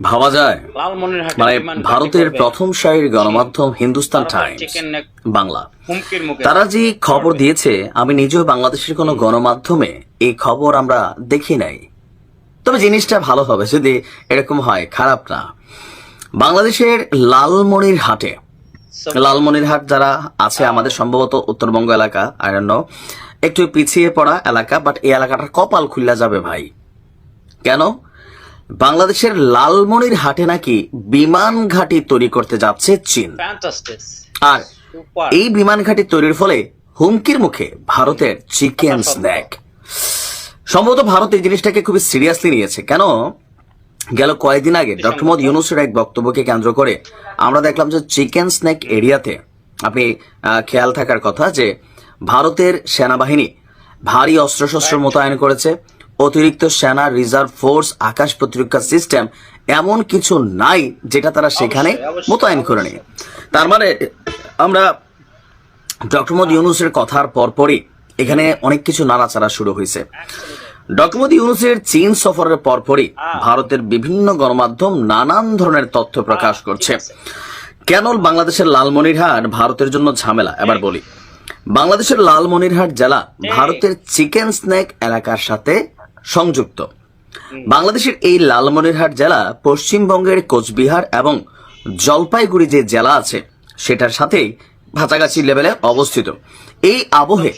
ভাবা যায়। মানে ভারতের প্রথম সারির গণমাধ্যম হিন্দুস্তান টাইমস বাংলা। তারা যে খবর দিয়েছে আমি নিজেও বাংলাদেশের কোনো গণমাধ্যমে এই খবর আমরা দেখি নাই। তবে জিনিসটা ভালো হবে যদি এরকম হয় খারাপ না। বাংলাদেশের লালমনির হাটে লালমনিরহাট যারা আছে আমাদের সম্ভবত উত্তরবঙ্গ এলাকা আই নো একটু পিছিয়ে পড়া এলাকা বাট এই এলাকাটার কপাল খুললা যাবে ভাই। কেন? বাংলাদেশের লালমনির হাটে নাকি বিমান ঘাঁটি তৈরি করতে যাচ্ছে চীন। আর এই বিমান ঘাঁটি তৈরির ফলে হুমকির মুখে ভারতের চিকেন স্ন্যাক। সম্ভবত ভারত এই জিনিসটাকে খুবই সিরিয়াসলি নিয়েছে। কেন? গেল কয়েকদিন আগে ডক্টর মোহাম্মদ ইউনুসের এক বক্তব্যকে কেন্দ্র করে আমরা দেখলাম যে চিকেন স্ন্যাক এরিয়াতে আপনি খেয়াল থাকার কথা যে ভারতের সেনাবাহিনী ভারী অস্ত্রশস্ত্র মোতায়েন করেছে। অতিরিক্ত সেনা রিজার্ভ ফোর্স আকাশ প্রতিরক্ষা সিস্টেম এমন কিছু নাই যেটা তারা সেখানে মোতায়েন করে নেই তার মানে আমরা ডক্টর মোহাম্মদ ইউনুসের কথার পরপরই এখানে অনেক কিছু নাড়াচাড়া শুরু হয়েছে। ডক্টর মোহাম্মদ ইউনুসের চীন সফরের পরপরই ভারতের বিভিন্ন গণমাধ্যম নানান ধরনের তথ্য প্রকাশ করছে। কেন বাংলাদেশের লালমনিরহাট ভারতের জন্য ঝামেলা? এবার বলি। বাংলাদেশের লালমনিরহাট জেলা ভারতের চিকেন স্ন্যাক এলাকার সাথে সংযুক্ত। বাংলাদেশের এই লালমনিরহাট জেলা পশ্চিমবঙ্গের কোচবিহার এবং জলপাইগুড়ি যে জেলা আছে সেটার সাথেই ভাচাগাছি লেভেলে অবস্থিত। এই আবহে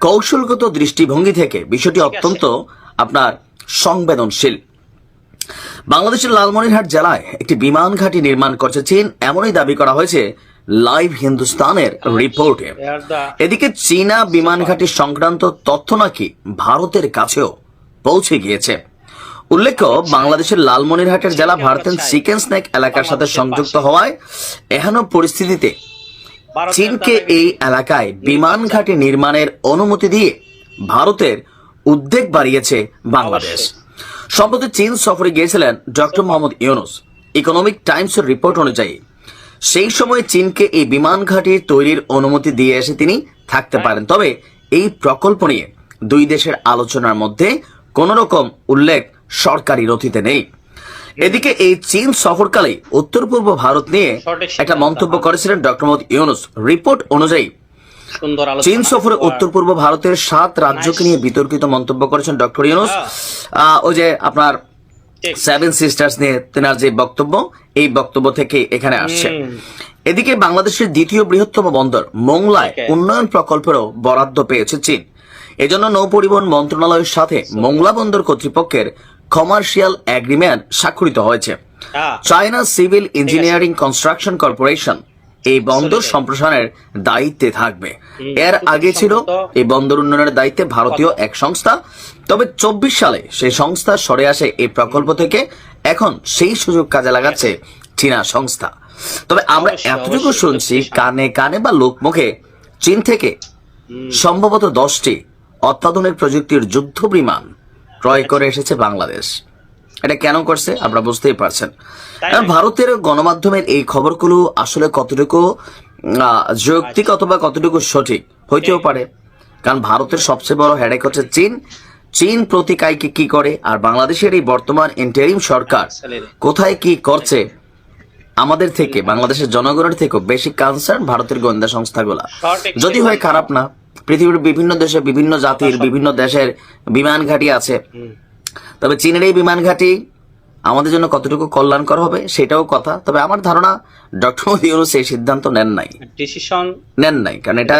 কৌশলগত দৃষ্টিভঙ্গি থেকে বিষয়টি অত্যন্ত আপনার সংবেদনশীল। বাংলাদেশের লালমনিরহাট জেলায় একটি বিমান ঘাঁটি নির্মাণ করছে চীন এমনই দাবি করা হয়েছে লাইভ হিন্দুস্তানের রিপোর্টে। এদিকে চীনা বিমান ঘাঁটি সংক্রান্ত তথ্য নাকি ভারতের কাছেও পৌঁছে গিয়েছে। উল্লেখ্য বাংলাদেশের লালমনিরহাটের জেলা ভারতের চিকেন স্ন্যাক এলাকার সাথে সংযুক্ত হওয়ায় এহেন পরিস্থিতিতে চীনকে এই এলাকায় বিমান ঘাঁটি নির্মাণের অনুমতি দিয়ে ভারতের উদ্বেগ বাড়িয়েছে বাংলাদেশ। সম্প্রতি চীন সফরে গিয়েছিলেন ডক্টর মোহাম্মদ ইউনুস। ইকোনমিক টাইমসের রিপোর্ট অনুযায়ী সেই সময় চীনকে এই বিমান ঘাঁটি তৈরির অনুমতি দিয়ে এসে তিনি থাকতে পারেন। তবে এই প্রকল্প নিয়ে দুই দেশের আলোচনার মধ্যে কোন রকম উল্লেখ সরকারি নথিতে নেই। এদিকে এই চীন সফরকালে উত্তর পূর্ব ভারত নিয়ে একটা মন্তব্য করেছিলেন ডক্টর মোহাম্মদ ইউনুস। রিপোর্ট অনুযায়ী চীন সফরে উত্তর পূর্ব ভারতের সাত রাজ্যকে নিয়ে বিতর্কিত মন্তব্য করেছেন ডক্টর ইউনুস। আহ, ওই যে আপনার সেভেন সিস্টার্স নিয়ে তেনার যে বক্তব্য এই বক্তব্য থেকে এখানে আসছে। এদিকে বাংলাদেশের দ্বিতীয় বৃহত্তম বন্দর মোংলায় উন্নয়ন প্রকল্পেরও বরাদ্দ পেয়েছে চীন। এজন্য নৌ পরিবহন মন্ত্রণালয়ের সাথে মংলা বন্দর কর্তৃপক্ষের কমার্শিয়াল এগ্রিমেন্ট স্বাক্ষরিত হয়েছে। হ্যাঁ China Civil Engineering Construction Corporation এই বন্দর সম্প্রসারণের দায়িত্বে থাকবে। এর আগে ছিল এই বন্দর উন্নয়নের দায়িত্বে ভারতীয় এক সংস্থা তবে চব্বিশ সালে সেই সংস্থা সরে আসে এই প্রকল্প থেকে। এখন সেই সুযোগ কাজে লাগাচ্ছে চীনা সংস্থা। তবে আমরা এতটুকু শুনছি কানে কানে বা লোকমুখে চীন থেকে সম্ভবত দশটি অত্যাধুনিক প্রযুক্তির যুদ্ধ বিমান ক্রয় করে এসেছে বাংলাদেশ। এটা কেন করছে আপনারা বুঝতেই পারছেন। ভারতের গণমাধ্যমের এই খবরগুলো আসলে কতটুকু যৌক্তিক অথবা কতটুকু সঠিক হইতেও পারে। কারণ ভারতের সবচেয়ে বড় হেডেক হচ্ছে চীন। চীন প্রতিকায়কে কি করে? আর বাংলাদেশের এই বর্তমান ইন্টারিম সরকার কোথায় কি করছে? আমাদের থেকে বাংলাদেশের জনগণের থেকেও বেশি কনসার্ন ভারতের গোয়েন্দা সংস্থাগুলা। যদি হয় খারাপ না। পৃথিবীর বিভিন্ন দেশে বিভিন্ন জাতির বিভিন্ন দেশের বিমান ঘাঁটি আছে। তবে চীনের এই বিমান ঘাঁটি আমাদের জন্য কতটুকু কল্যাণকর হবে সেটাও কথা। তবে আমার ধারণা ডক্টর মোদী এই সিদ্ধান্ত নেন নাই। ডিসিশন নেন নাই কারণ এটা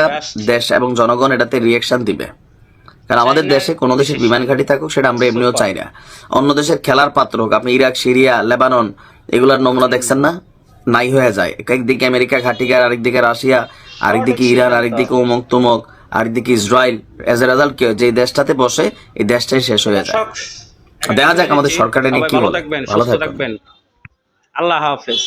দেশ এবং জনগণ এটাতে রিয়েকশন দিবে। কারণ আমাদের দেশে কোনো দেশের বিমান ঘাঁটি থাকুক সেটা আমরা এমনিও চাই না। অন্য দেশের খেলার পাত্র হোক আপনি ইরাক সিরিয়া লেবানন এগুলার নমুনা দেখছেন না? নাই হয়ে যায়। একদিকে আমেরিকা ঘাটিকার আরেকদিকে রাশিয়া আরেকদিকে ইরান আরেকদিকে উমক তুমক আরেকদিকে ইসরায়েল এজ এ রেজাল্ট যে দেশটাতে বসে এই দেশটাই শেষ হয়ে যায়। দেখা যাক আমাদের সরকারের নিয়ে কি ভালো। থাকবেন। আল্লাহ হাফেজ।